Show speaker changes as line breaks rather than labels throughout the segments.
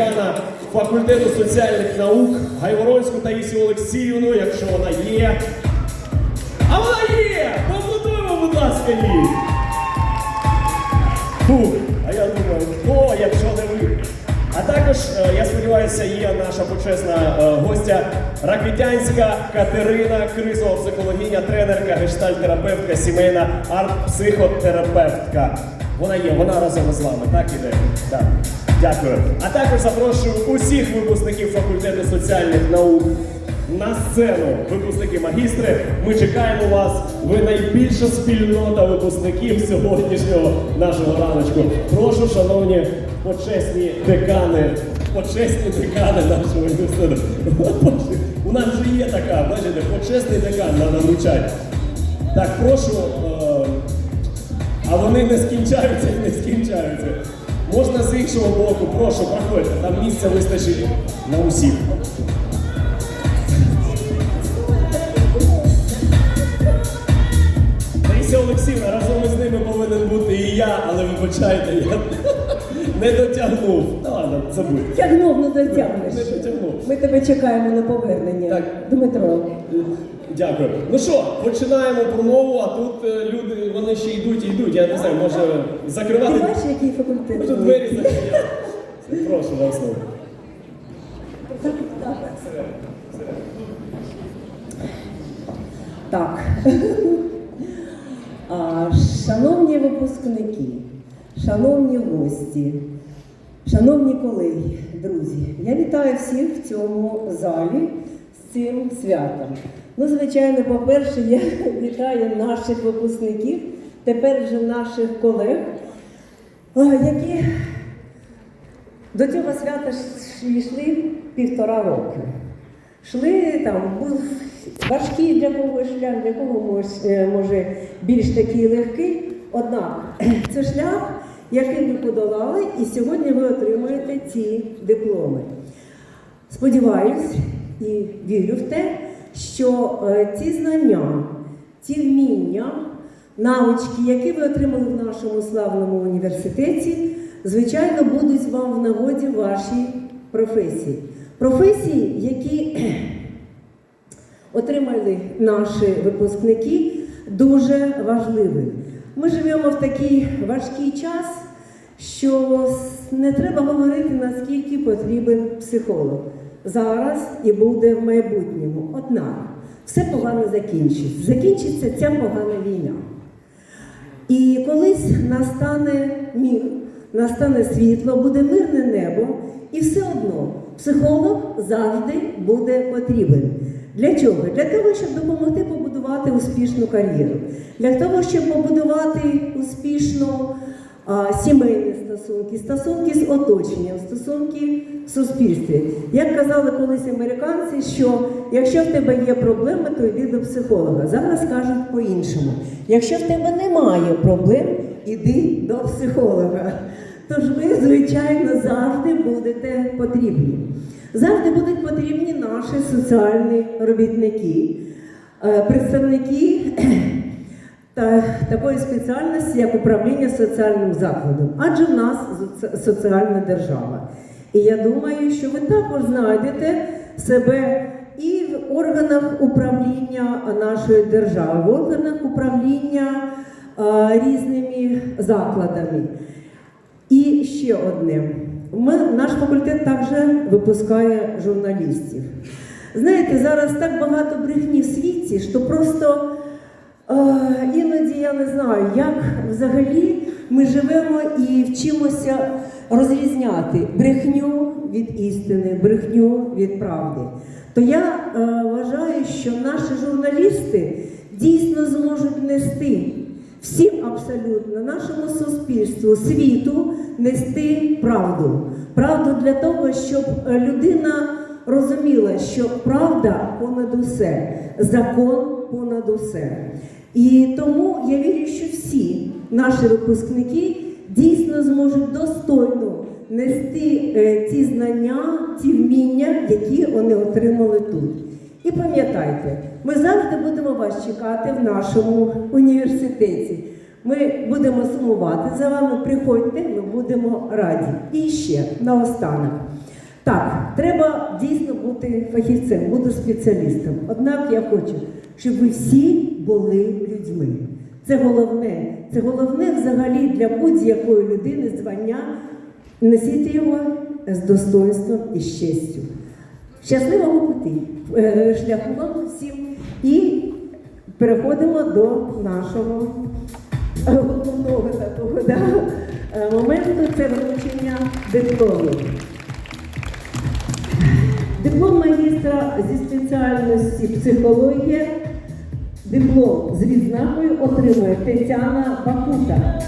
декана факультету соціальних наук Гайворонську Таїсію Олексіївну, якщо вона є. А вона є! Поаплодуємо, будь ласка, їй! Фу, а я думаю, хто, якщо не ви. А також, е, я сподіваюся, є наша почесна е, гостя Раквітянська Катерина, кризова психологиня, тренерка, гештальтерапевтка, сімейна арт-психотерапевтка. Вона є, вона разом із вами, так іде? Так. Дякую. А також запрошую усіх випускників факультету соціальних наук на сцену, випускники магістри. Ми чекаємо вас. Ви найбільша спільнота випускників сьогоднішнього нашого раночку. Прошу, шановні почесні декани, почесні декани нашого університету. У нас же є така, бачите, почесний декан треба вручати. Так, прошу. е, а вони не скінчаються і не скінчаються. Можна з іншого боку, прошу, проходьте, там місця вистачить на усіх. Таїся Олексійовна, разом із ними повинен бути і я, але вибачайте, я не дотягнув. Ладно, забудь.
Тягнув, не дотягнеш.
Не дотягнув.
Ми тебе чекаємо на повернення.
Так.
Дмитро.
Дякую. Ну що, починаємо промову, а тут е, люди, вони ще йдуть і йдуть. Я не знаю, може
Ти
закривати.
бачиш, який факультет?
Тут двері зачиняли. Прошу слово.
Так. А, Шановні випускники, шановні гості, шановні колеги, друзі, я вітаю всіх в цьому залі з цим святом. Ну, звичайно, по-перше, я вітаю наших випускників, тепер вже наших колег, які до цього свята йшли півтора роки. Шли там, був важкий для когось шлях, для кого е, може більш такий легкий. Однак це шлях, який ви подолали, і сьогодні ви отримуєте ці дипломи. Сподіваюсь і вірю в те, що е, ці знання, ці вміння, навички, які ви отримали в нашому славному університеті, звичайно, будуть вам в нагоді вашій професії. Професії, які отримали наші випускники, дуже важливі. Ми живемо в такий важкий час, що не треба говорити, наскільки потрібен психолог зараз і буде в майбутньому. Однак все погано закінчиться. Закінчиться ця погана війна. І колись настане мір, настане світло, буде мирне небо, і все одно психолог завжди буде потрібен. Для чого? Для того, щоб допомогти побудувати успішну кар'єру, для того, щоб побудувати успішну а, сімейні стосунки, стосунки з оточенням, стосунки в суспільстві. Як казали колись американці, що якщо в тебе є проблеми, то йди до психолога. Зараз кажуть по-іншому. Якщо в тебе немає проблем, іди до психолога. Тож ви, звичайно, завжди будете потрібні. Завжди будуть потрібні наші соціальні робітники, е, представники та такої спеціальності, як управління соціальним закладом, адже в нас соціальна держава. І я думаю, що ви також знайдете себе і в органах управління нашої держави, в органах управління е, різними закладами. І ще одне. Ми, наш факультет також випускає журналістів. Знаєте, зараз так багато брехні в світі, що просто е, іноді я не знаю, як взагалі ми живемо і вчимося розрізняти брехню від істини, брехню від правди. То я е, вважаю, що наші журналісти дійсно зможуть нести всім абсолютно нашому суспільству, світу нести правду. Правду для того, щоб е, людина розуміла, що правда понад усе, закон понад усе. І тому я вірю, що всі наші випускники дійсно зможуть достойно нести е, ті знання, ті вміння, які вони отримали тут. І пам'ятайте, ми завжди будемо вас чекати в нашому університеті. Ми будемо сумувати за вами. Приходьте, ми будемо раді. І ще наостанок. Так, треба дійсно бути фахівцем, бути спеціалістом. Однак я хочу, щоб ви всі були людьми. Це головне. Це головне взагалі для будь-якої людини звання. Несіть його з достоинством і з честю. Щасливого пути, е, шляху вам всім. І переходимо до нашого головного такого да, е, моменту це вручення диплому. Диплом магістра зі спеціальності психологія, диплом з відзнакою отримує Тетяна Бакута.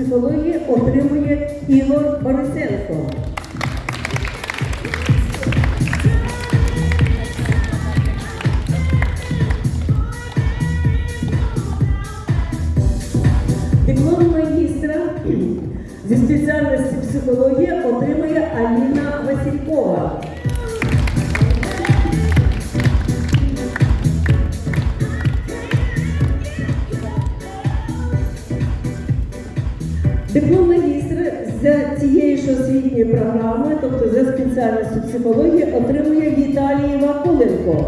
Психології отримує Ігор Борисенко. Диплом магістра за цією ж освітньою програмою, тобто за спеціальністю психології, отримує Віталій Вакуленко.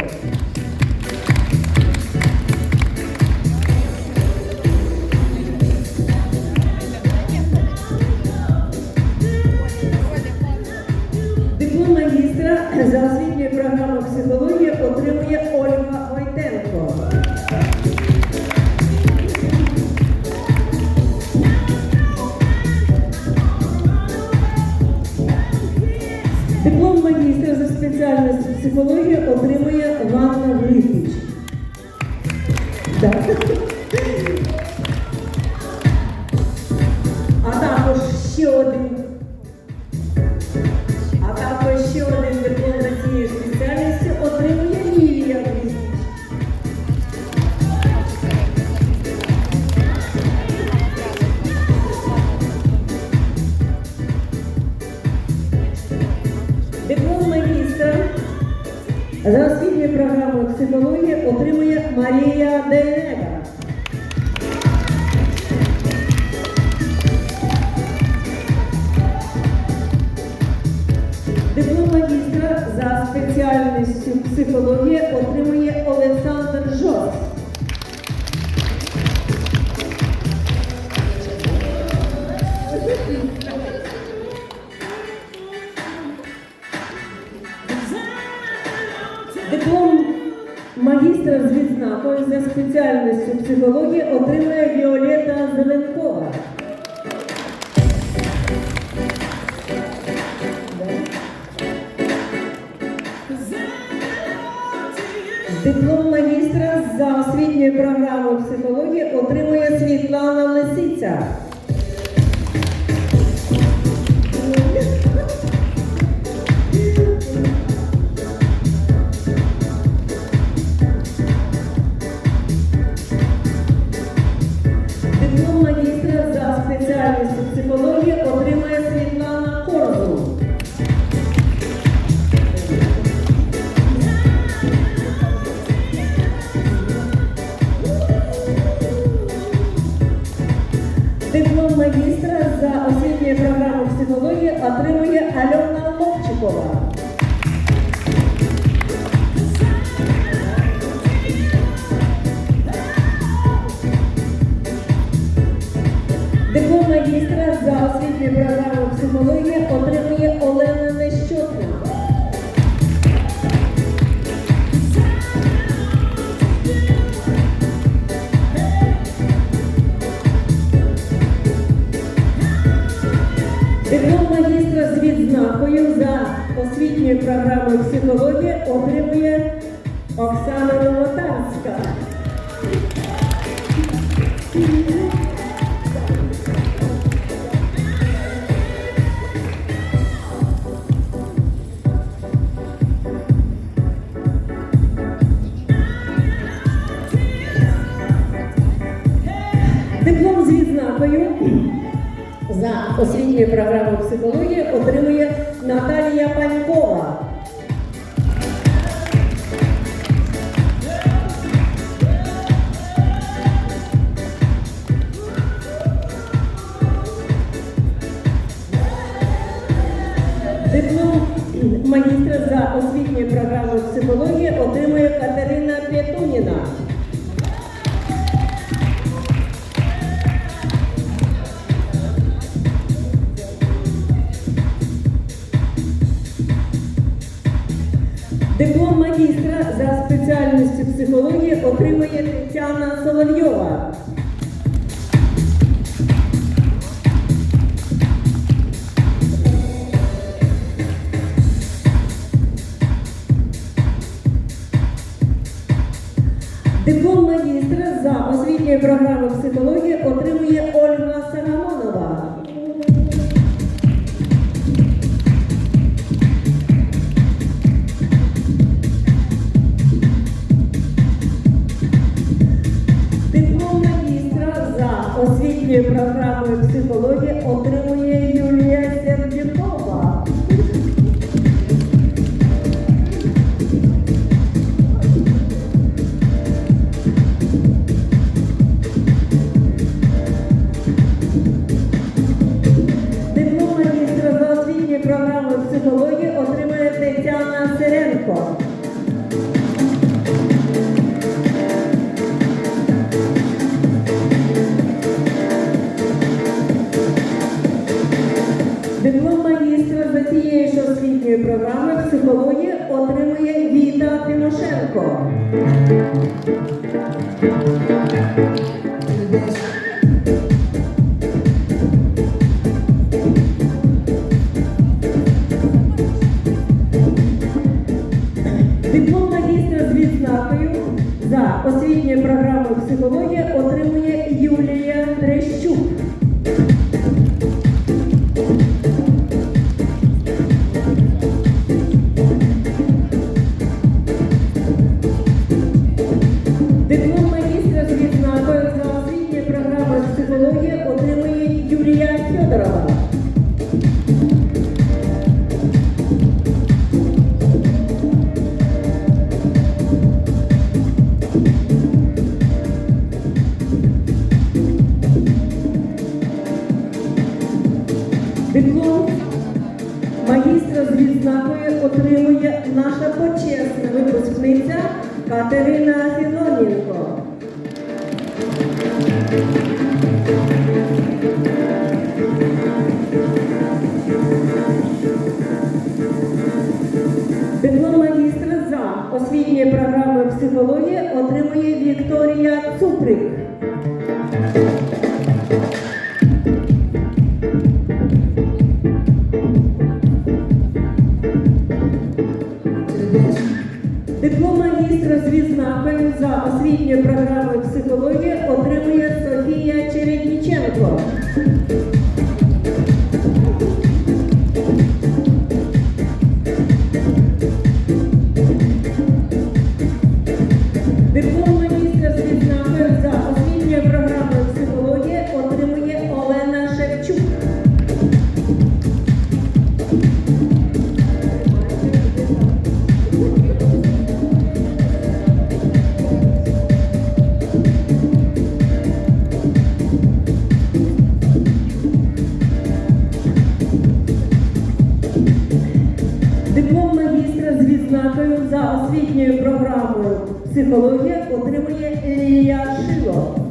Диплом магістра за спеціальністю психології отримує Ванна Грифіч. down there and Диплом магістра за освітньою програмою психології отримує Світлана Лисиця. Диплом магістра за освітньою програмою психології отримує Альона Ловчикова. Диплом магістра за освітньою програмою психології отримує за освітньою програмою психології отримує Оксана Новотарська. Диплом з відзнакою за освітньою програмою освітньою програмою психології отримує Катерина Петуніна. Диплом магістра за спеціальністю психології отримує Тетяна Соловйова. Диплом магістра за освітньою програмою психології отримує Ольга Сарамонова. Диплом магістра з відзнакою за освітньою програмою психологія отримує Юлія Трещук. Диплом магістра з відзнакою отримує наша почесна випускниця Катерина Філоненко. Диплом магістра за освітньою програмою психології отримує Вікторія Цуприк. Магістра з відзнакою за освітньою програмою психології отримує Софія Чередніченко. Диплом магістра з відзнакою за освітньою програмою психологія отримує Лілія Шило.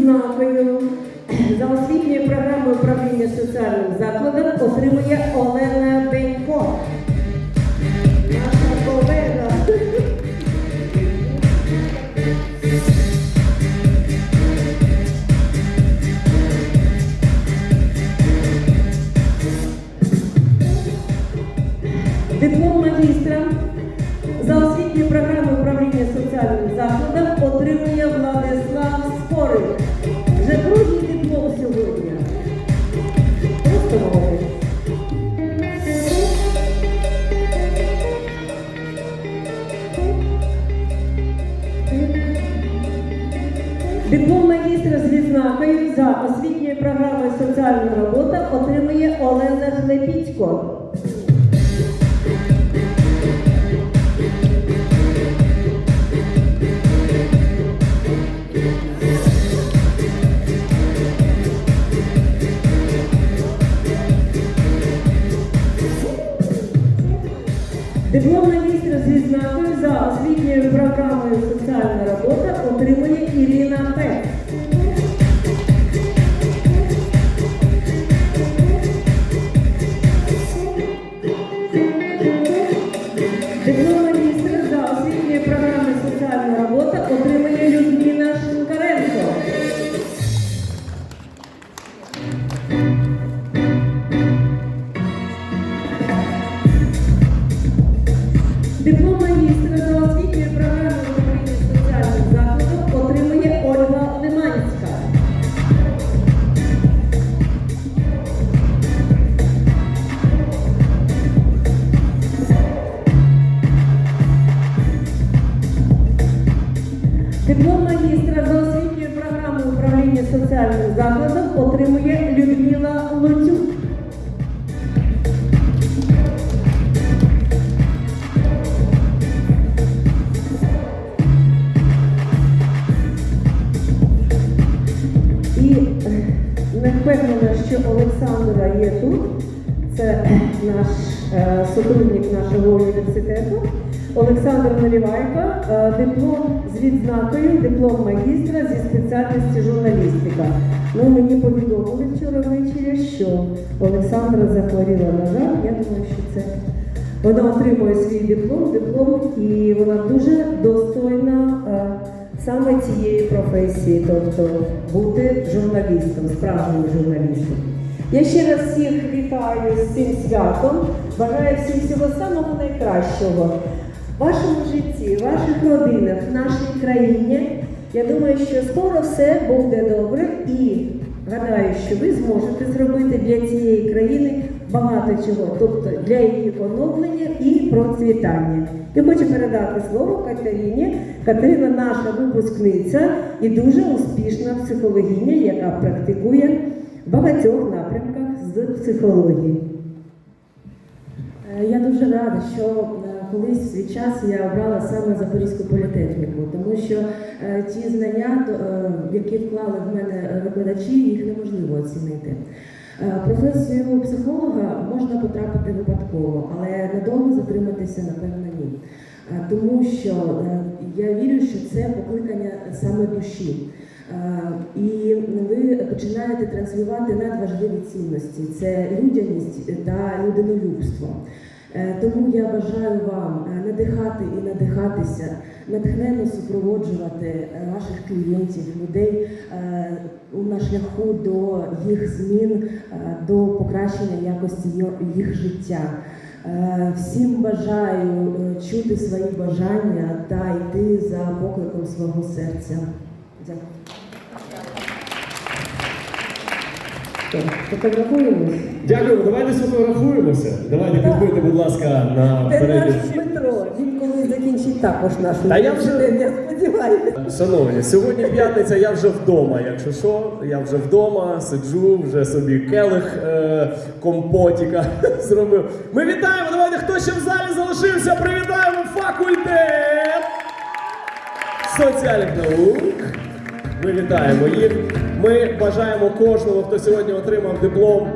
відзнакою за освітньою програмою управління соціальним закладом отримує Олена Денько. Диплом магістра за освітньою програмою управління соціальним закладом отримує влада. Соціальна робота отримує Олена Глепіцько. Диплом магістра з відзнакою за освітньою програмою соціальна робота отримує Ірина Пек. Сотрудник нашого університету. Олександр Наливайко, е, диплом з відзнакою, диплом магістра зі спеціальності журналістика. Ну, мені повідомили вчора ввечері, що Олександра захворіла на жаль. Я думаю, що це вона отримує свій диплом, диплом, і вона дуже достойна е, саме цієї професії, тобто бути журналістом, справжнім журналістом. Я ще раз всіх вітаю з цим святом, бажаю всім всього самого найкращого в вашому житті, в ваших родинах, в нашій країні. Я думаю, що скоро все буде добре і гадаю, що ви зможете зробити для цієї країни багато чого, тобто для її оновлення і процвітання. Я хочу передати слово Катерині. Катерина наша випускниця і дуже успішна психологиня, яка практикує в багатьох напрямках з психології.
Е, Я дуже рада, що е, колись в свій час я обрала саме Запорізьку політехніку, тому що е, ті знання, які вклали в мене викладачі, їх неможливо оцінити. Професію психолога можна потрапити випадково, але надовго затриматися, напевно, ні. Тому що я вірю, що це покликання саме душі. Е, І ви починаєте транслювати надважливі цінності: це людяність та людинолюбство. Е, Тому я бажаю вам е, надихати і надихатися, натхненно супроводжувати е, ваших клієнтів, людей е, на шляху до їх змін, е, до покращення якості їх життя. Е, Всім бажаю е, чути свої бажання та йти за покликом свого серця. Дякую.
Так,
Дякую, давайте сфотографуємося. Давайте підбийте, будь ласка, на
Це
передню.
наш Дмитро. Він коли закінчить також нашу
Та я вже-
я сподіваюся.
Шановні, сьогодні п'ятниця, я вже вдома. Якщо що, я вже вдома, сиджу, вже собі келих е, компотіка зробив. Ми вітаємо! Давайте, хто ще в залі залишився, привітаємо факультет соціальних наук. Ми вітаємо їх. Ми бажаємо кожному, хто сьогодні отримав диплом.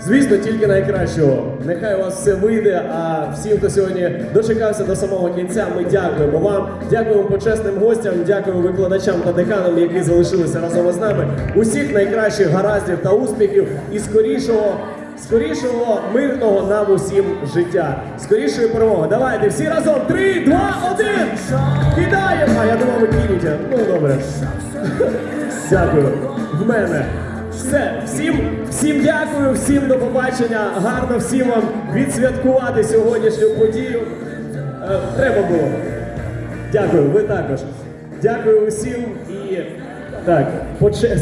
Звісно, тільки найкращого. Нехай у вас все вийде. А всім, хто сьогодні дочекався до самого кінця, ми дякуємо вам. Дякуємо почесним гостям, дякуємо викладачам та деканам, які залишилися разом із нами. Усіх найкращих гараздів та успіхів і скорішого, скорішого мирного нам усім життя. Скорішої перемоги. Давайте всі разом. Три, два, один. Кидаємо! А я думав, ви кинете. Ну добре. Дякую. В мене. Все, всім, всім дякую, всім до побачення. Гарно всім вам відсвяткувати сьогоднішню подію. Е, треба було. Дякую, ви також. Дякую усім і так, почесно.